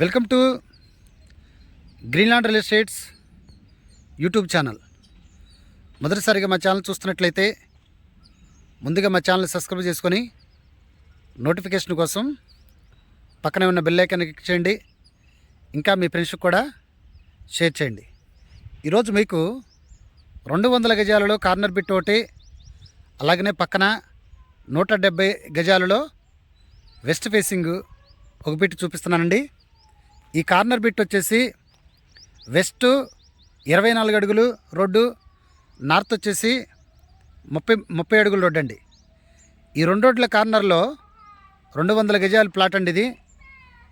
Welcome to Greenland real estates YouTube channel. మొదటిసారిగా మా channel చూస్తున్నట్లయితే ముందుగా మా ఛానల్ సబ్స్క్రైబ్ చేసుకొని నోటిఫికేషన్ కోసం పక్కనే ఉన్న బెల్ ఐకాన్ క్లిక్ చేయండి. ఇంకా మీ ఫ్రెండ్స్కి కూడా షేర్ చేయండి. ఈరోజు మీకు రెండు వందల గజాలలో కార్నర్ బిట్ ఒకటి అలాగనే పక్కన నూట డెబ్బై గజాలలో వెస్ట్ ఫేసింగ్ ఒక బిట్ చూపిస్తున్నానండి. ఈ కార్నర్ బిట్ వచ్చేసి వెస్ట్ ఇరవై నాలుగు అడుగులు రోడ్డు నార్త్ వచ్చేసి ముప్పై ముప్పై అడుగుల రోడ్డు అండి. ఈ రెండు రోడ్ల కార్నర్లో రెండు వందల గజాల ప్లాట్ అండి ఇది.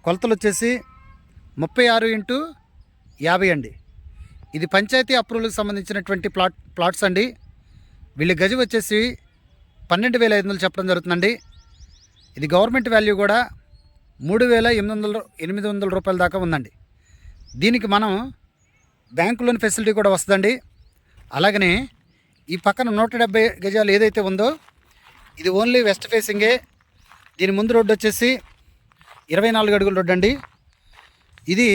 కొలతలు వచ్చేసి ముప్పై ఆరు ఇంటూ యాభై అండి. ఇది పంచాయతీ అప్రూవల్కి సంబంధించినటువంటి ప్లాట్ ప్లాట్స్ అండి. వీళ్ళ గజం వచ్చేసి పన్నెండు వేల ఐదు వందలు చెప్పడం జరుగుతుందండి. ఇది గవర్నమెంట్ వాల్యూ కూడా మూడు వేల ఎనిమిది వందల ఎనిమిది వందల రూపాయల దాకా ఉందండి. దీనికి మనం బ్యాంకు లోన్ ఫెసిలిటీ కూడా వస్తుందండి. అలాగనే ఈ పక్కన నూట డెబ్బై గజాలు ఏదైతే ఉందో ఇది ఓన్లీ వెస్ట్ ఫేసింగే. దీని ముందు రోడ్డు వచ్చేసి ఇరవై నాలుగు అడుగుల రోడ్డు అండి. ఇది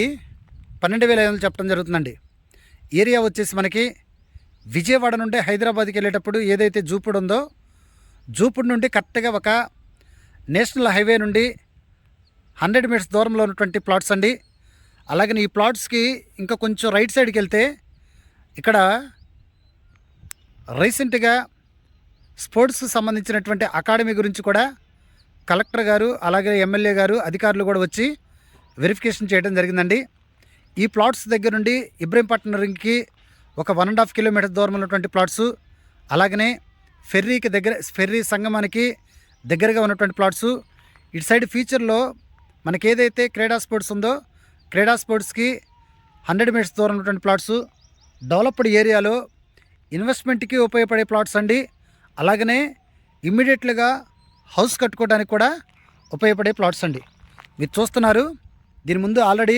పన్నెండు వేల ఐదు వందలు చెప్పడం జరుగుతుందండి. ఏరియా వచ్చేసి మనకి విజయవాడ నుండి హైదరాబాద్కి వెళ్ళేటప్పుడు ఏదైతే జూపుడు ఉందో జూపుడు నుండి కరెక్ట్గా ఒక నేషనల్ హైవే నుండి హండ్రెడ్ మీటర్స్ దూరంలో ఉన్నటువంటి ప్లాట్స్ అండి. అలాగే ఈ ప్లాట్స్కి ఇంకా కొంచెం రైట్ సైడ్కి వెళ్తే ఇక్కడ రీసెంట్గా స్పోర్ట్స్కి సంబంధించినటువంటి అకాడమీ గురించి కూడా కలెక్టర్ గారు అలాగే ఎమ్మెల్యే గారు అధికారులు కూడా వచ్చి వెరిఫికేషన్ చేయడం జరిగిందండి. ఈ ప్లాట్స్ దగ్గర నుండి ఇబ్రహీంపట్నం రింగ్కి ఒక వన్ అండ్ హాఫ్ కిలోమీటర్ దూరం ఉన్నటువంటి ప్లాట్స్ అలాగనే ఫెర్రీకి దగ్గర ఫెర్రీ సంగమానికి దగ్గరగా ఉన్నటువంటి ప్లాట్స్. ఇటు సైడ్ ఫ్యూచర్లో మనకి ఏదైతే క్రీడా స్పోర్ట్స్ ఉందో క్రీడా స్పోర్ట్స్కి హండ్రెడ్ మీటర్స్ దూరం ఉన్నటువంటి ప్లాట్స్ డెవలప్డ్ ఏరియాలో ఇన్వెస్ట్మెంట్కి ఉపయోగపడే ప్లాట్స్ అండి. అలాగనే ఇమ్మీడియట్లుగా హౌస్ కట్టుకోవడానికి కూడా ఉపయోగపడే ప్లాట్స్ అండి. మీరు చూస్తున్నారు దీని ముందు ఆల్రెడీ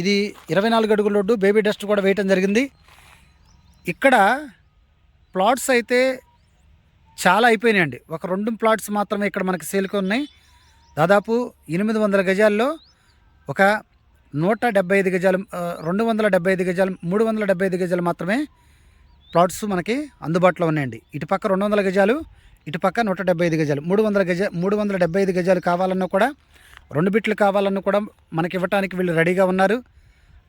ఇది ఇరవై నాలుగు అడుగుల రోడ్డు బేబీ డస్ట్ కూడా వేయటం జరిగింది. ఇక్కడ ప్లాట్స్ అయితే చాలా అయిపోయినాయండి. ఒక రెండు ప్లాట్స్ మాత్రమే ఇక్కడ మనకి సేల్కి ఉన్నాయి. దాదాపు ఎనిమిది వందల గజాల్లో ఒక నూట డెబ్బై ఐదు గజాలు రెండు వందల డెబ్బై ఐదు గజాలు మూడు వందల డెబ్బై ఐదు గజాలు మాత్రమే ప్లాట్స్ మనకి అందుబాటులో ఉన్నాయండి. ఇటుపక్క రెండు వందల గజాలు ఇటుపక్క నూట డెబ్బై ఐదు గజాలు మూడు వందల గజ మూడు వందల డెబ్బై ఐదు గజాలు కావాలన్నా కూడా రెండు బిట్లు కావాలన్నా కూడా మనకి ఇవ్వటానికి వీళ్ళు రెడీగా ఉన్నారు.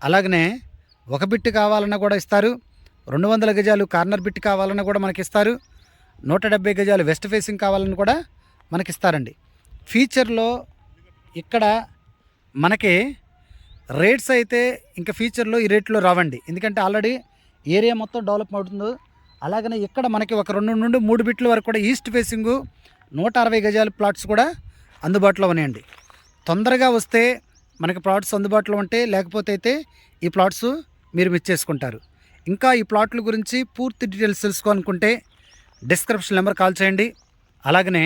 అలాగనే ఒక బిట్ కావాలన్నా కూడా ఇస్తారు రెండు వందల గజాలు కార్నర్ బిట్ కావాలన్నా కూడా మనకి ఇస్తారు నూట డెబ్బై గజాలు వెస్ట్ ఫేసింగ్ కావాలని కూడా మనకి ఇస్తారండి. ఫీచర్లో ఇక్కడ మనకి రేట్స్ అయితే ఇంకా ఫ్యూచర్లో ఈ రేట్లో రావండి. ఎందుకంటే ఆల్రెడీ ఏరియా మొత్తం డెవలప్ అవుతుందో. అలాగనే ఇక్కడ మనకి ఒక రెండు నుండి మూడు బిట్ల వరకు కూడా ఈస్ట్ ఫేసింగ్ నూట అరవై గజాల ప్లాట్స్ కూడా అందుబాటులో ఉన్నాయండి. తొందరగా వస్తే మనకి ప్లాట్స్ అందుబాటులో ఉంటే లేకపోతే అయితే ఈ ప్లాట్స్ మీరు మిస్ చేసుకుంటారు. ఇంకా ఈ ప్లాట్ల గురించి పూర్తి డీటెయిల్స్ తెలుసుకోవాలనుకుంటే డిస్క్రిప్షన్ నెంబర్ కాల్ చేయండి. అలాగనే